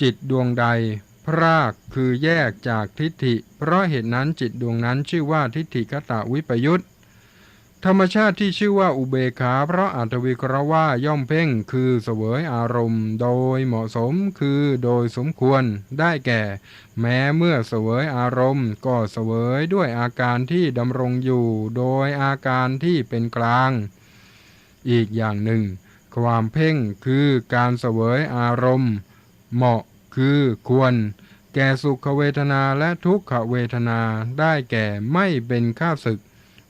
จิตดวงใด พรากคือแยกจากทิฏฐิ เพราะเหตุนั้นจิตดวงนั้นชื่อว่าทิฏฐิคตะวิปยุตธรรมชาติที่ชื่อว่าอุเบขา เพราะอัตวิเคราะห์ว่าย่อมเพ่งคือเสวยอารมณ์ โดยเหมาะสมคือโดยสมควรได้แก่ แม้เมื่อเสวยอารมณ์ ก็เสวยด้วยอาการที่ดำรงอยู่ โดยอาการที่เป็นกลาง อีกอย่างหนึ่ง ความเพ่งคือการเสวยอารมณ์ เหมาะคือควร แก่สุขเวทนาและทุกขเวทนาได้แก่ไม่เป็นข้าศึก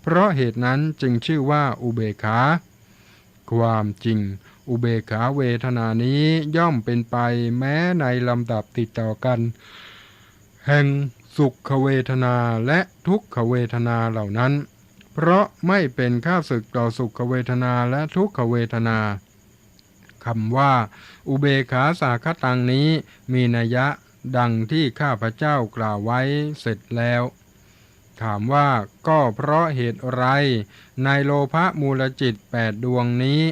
เพราะเหตุนั้นจึงชื่อว่าอุเบกขา ความจริง อุเบกขาเวทนานี้ย่อมเป็นไปแม้ในลำดับติดต่อกัน แห่งสุขเวทนาและทุกขเวทนาเหล่านั้น เพราะไม่เป็นข้าศึกต่อสุขเวทนาและทุกขเวทนา คำว่า อุเบขาสาคตังนี้มีนัยยะดังที่ข้าพเจ้ากล่าวไว้เสร็จแล้ว ถามว่าก็เพราะเหตุไรในโลภะมูลจิตแปดดวงนี้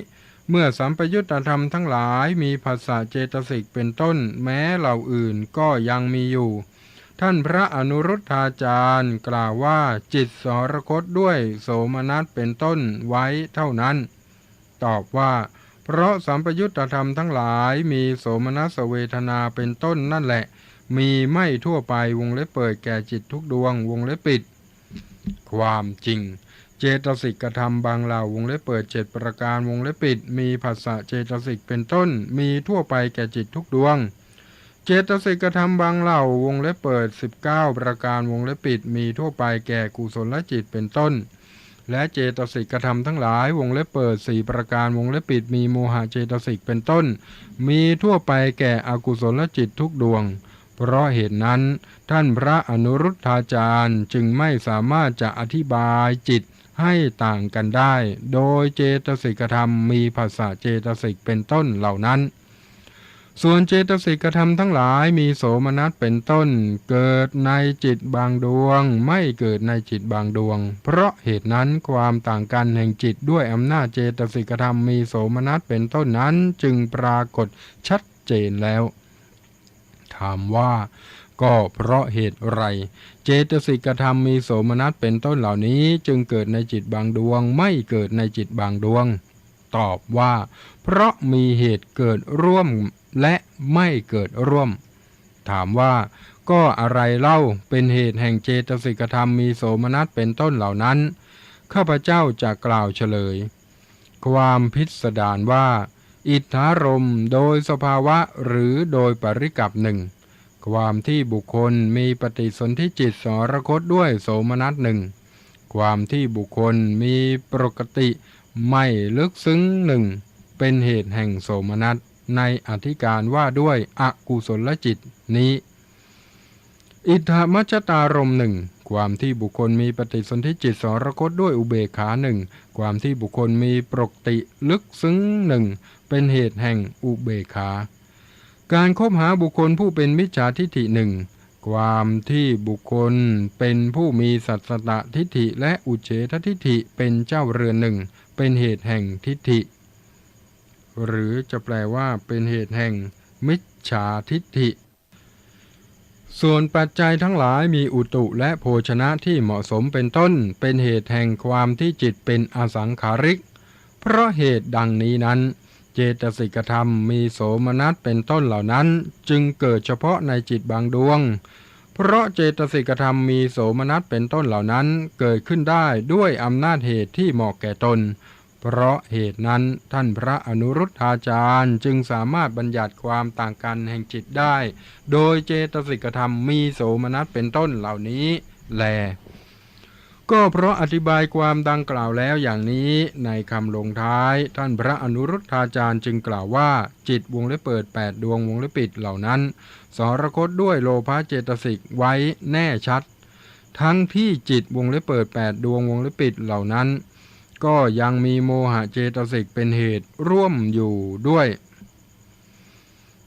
เมื่อสัมปยุตธรรมทั้งหลายมีภาษาเจตสิกเป็นต้นแม้เหล่าอื่นก็ยังมีอยู่ ท่านพระอนุรุทธาจารย์กล่าวว่าจิตสรคตด้วยโสมนัสเป็นต้นไว้เท่านั้น ตอบว่า เพราะสัมปยุตธรรมทั้งหลายมีโสมนัสเวทนาเป็นต้นนั่นแหละ มีไม่ทั่วไปวงเล็บเปิดแก่จิตทุกดวงวงเล็บปิด ความจริง เจตสิกธรรมบางเหล่าวงเล็บเปิดเจ็ดประการวงเล็บปิด มีภาษาเจตสิกเป็นต้น มีทั่วไปแก่จิตทุกดวง เจตสิกธรรมบางเหล่าวงเล็บเปิด 19 ประการวงเล็บปิด มีทั่วไปแก่กุศลจิตเป็นต้น และเจตสิกธรรมทั้งหลายวงเล็บเปิดสี่ประการวงเล็บปิดมีโมหะเจตสิกเป็นต้น มีทั่วไปแก่อกุศลจิตทุกดวง เพราะเหตุนั้น ท่านพระอนุรุทธาจารย์จึงไม่สามารถจะอธิบายจิตให้ต่างกันได้ โดยเจตสิกธรรมมีภาษาเจตสิกเป็นต้นเหล่านั้น ส่วนเจตสิกธรรมทั้งหลายมีโสมนัสเป็นต้น เกิดในจิตบางดวง ไม่เกิดในจิตบางดวง เพราะเหตุนั้นความต่างกันแห่งจิตด้วยอำนาจเจตสิกธรรมมีโสมนัสเป็นต้นนั้นจึงปรากฏชัดเจนแล้ว ถามว่าก็เพราะเหตุไร เจตสิกธรรมมีโสมนัสเป็นต้นเหล่านี้ จึงเกิดในจิตบางดวง ไม่เกิดในจิตบางดวง ตอบว่า เพราะมีเหตุเกิดร่วมและไม่เกิดร่วม ถามว่าก็อะไรเล่าเป็นเหตุแห่งเจตสิกธรรมมีโสมนัสเป็นต้นเหล่านั้น ข้าพเจ้าจะกล่าวเฉลย ความพิสดารว่า อิทธารมโดยสภาวะหรือโดยปริกับหนึ่ง ความที่บุคคลมีปฏิสนธิจิตสรคตด้วยโสมนัสหนึ่ง ความที่บุคคลมีปกติ ไม่ลึกซึ้งหนึ่งเป็นเหตุแห่งโสมนัสในอธิการว่าด้วยอกุศลจิตนี้ อิทธมัชตารมหนึ่งความที่บุคคลมีปฏิสนธิจิตสรคตด้วยอุเบกขาหนึ่งความที่บุคคลมีปกติลึกซึ้งหนึ่งเป็นเหตุแห่งอุเบกขา การคบหาบุคคลผู้เป็นมิจฉาทิฏฐิหนึ่งความที่บุคคลเป็นผู้มีสัตสตทิฏฐิและอุเฉททิฏฐิเป็นเจ้าเรือนหนึ่ง เป็นเหตุแห่งทิฏฐิ หรือจะแปลว่าเป็นเหตุแห่งมิจฉาทิฏฐิ ส่วนปัจจัยทั้งหลายมีอุตุและโภชนะที่เหมาะสมเป็นต้น เป็นเหตุแห่งความที่จิตเป็นอสังขาริก เพราะเหตุดังนี้นั้น เจตสิกธรรมมีโสมนัสเป็นต้นเหล่านั้น จึงเกิดเฉพาะในจิตบางดวง เพราะเจตสิกธรรมมีโสมนัสเป็นต้นเหล่านั้นเกิดขึ้นได้ด้วยอำนาจเหตุที่เหมาะแก่ตน เพราะเหตุนั้นท่านพระอนุรุทธาจารย์จึงสามารถบัญญัติความต่างกันแห่งจิตได้ โดยเจตสิกธรรมมีโสมนัสเป็นต้นเหล่านี้แล ก็เพราะอธิบายความดังกล่าวแล้วอย่างนี้ในคำลงท้าย ท่านพระอนุรุทธาจารย์จึงกล่าวว่า จิตวงเล็บเปิด 8 ดวงวงเล็บปิดเหล่านั้น สรคตด้วยโลภะเจตสิกไว้แน่ชัด ทั้งที่จิตวงเล็บเปิด 8 ดวงวงเล็บปิดเหล่านั้น ก็ยังมีโมหะเจตสิกเป็นเหตุร่วมอยู่ด้วย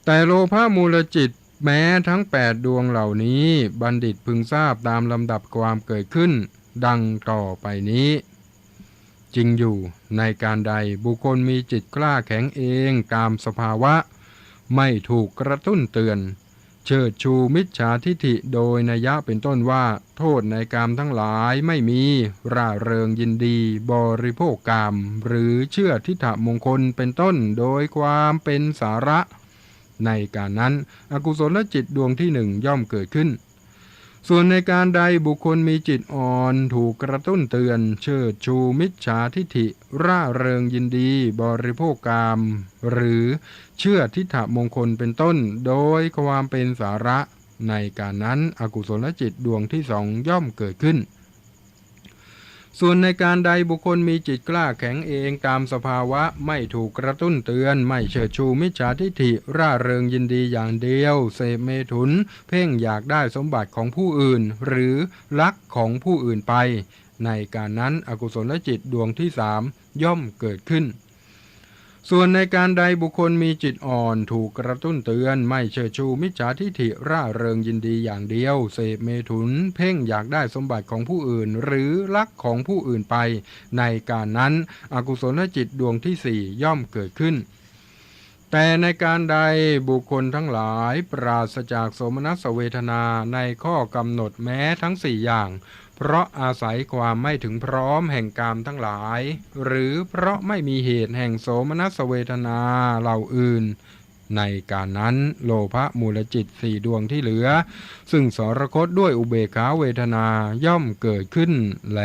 แต่โลภะมูลจิตแม้ทั้ง 8 ดวงเหล่านี้ บัณฑิตพึงทราบตามลำดับความเกิดขึ้น ดังต่อไปนี้ จริงอยู่ในการใดบุคคลมีจิตกล้าแข็งเองตามสภาวะ ไม่ถูกกระตุ้นเตือน เชิดชูมิจฉาทิฐิโดยนัยยะเป็นต้นว่า โทษในกามทั้งหลายไม่มีร่าเริงยินดี บริโภคกาม หรือเชื่อทิฏฐมงคลเป็นต้นโดยความเป็นสาระ ในการนั้น อกุศลจิตดวงที่หนึ่งย่อมเกิดขึ้น ส่วนในการใดบุคคลมีจิตอ่อนถูกกระตุ้นเตือน เชิดชูมิจฉาทิฐิ ร่าเริงยินดีบริโภคกรรม หรือเชื่อทิฏฐมงคลเป็นต้น โดยความเป็นสาระ ในการนั้นอกุศลจิตดวงที่สองย่อมเกิดขึ้น ส่วนในการใดบุคคลมีจิตกล้าแข็งเองตามสภาวะไม่ถูกกระตุ้นเตือน ไม่เชิดชูมิจฉาทิฐิร่าเริงยินดีอย่างเดียว เสพเมถุน เพ่งอยากได้สมบัติของผู้อื่น หรือลักของผู้อื่นไป ในการนั้นอกุศลจิตดวงที่สามย่อมเกิดขึ้น ส่วนในการใดบุคคลมีจิตอ่อนถูกกระตุ้นเตือนไม่เชิดชูมิจฉาทิฐิร่าเริงยินดีอย่างเดียว เสพเมถุน เพ่งอยากได้สมบัติของผู้อื่น หรือลักของผู้อื่นไป ในการนั้น อกุศลจิตดวงที่สี่ย่อมเกิดขึ้นแต่ในการใดบุคคลทั้งหลายปราศจากโสมนัสเวทนาในข้อกำหนดแม้ทั้งสี่อย่าง เพราะอาศัยความไม่ถึงพร้อมแห่งกามทั้งหลาย หรือเพราะไม่มีเหตุแห่งโสมนัสเวทนาเหล่าอื่น ในการนั้นโลภะมูลจิตสี่ดวงที่เหลือ ซึ่งสรคตด้วยอุเบกขาเวทนาย่อมเกิดขึ้นแล